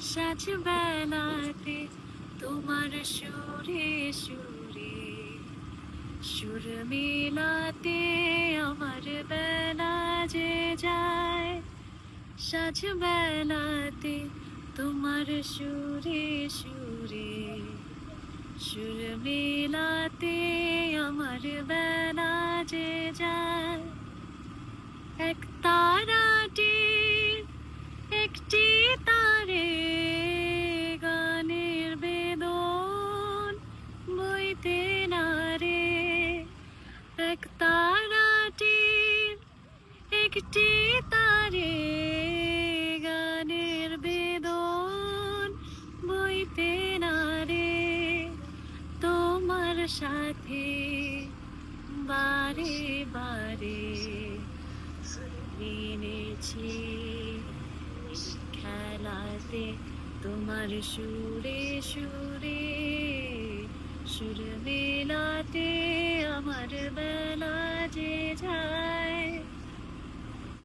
সাজ বেলাতে তোমার সুরে সুরে, সুর মিলাতে আমার বেলা যে যায়। সাজ বেলাতে তোমার সুরে সুরে, সুর মিলাতে আমার বেলা যে যায়। একটি তারে গানের বেদন বইতে না রে। তোমার সাথে বারে বারে এনেছি খেলাতে তোমার সুরে সুরে, সুর মেলাতে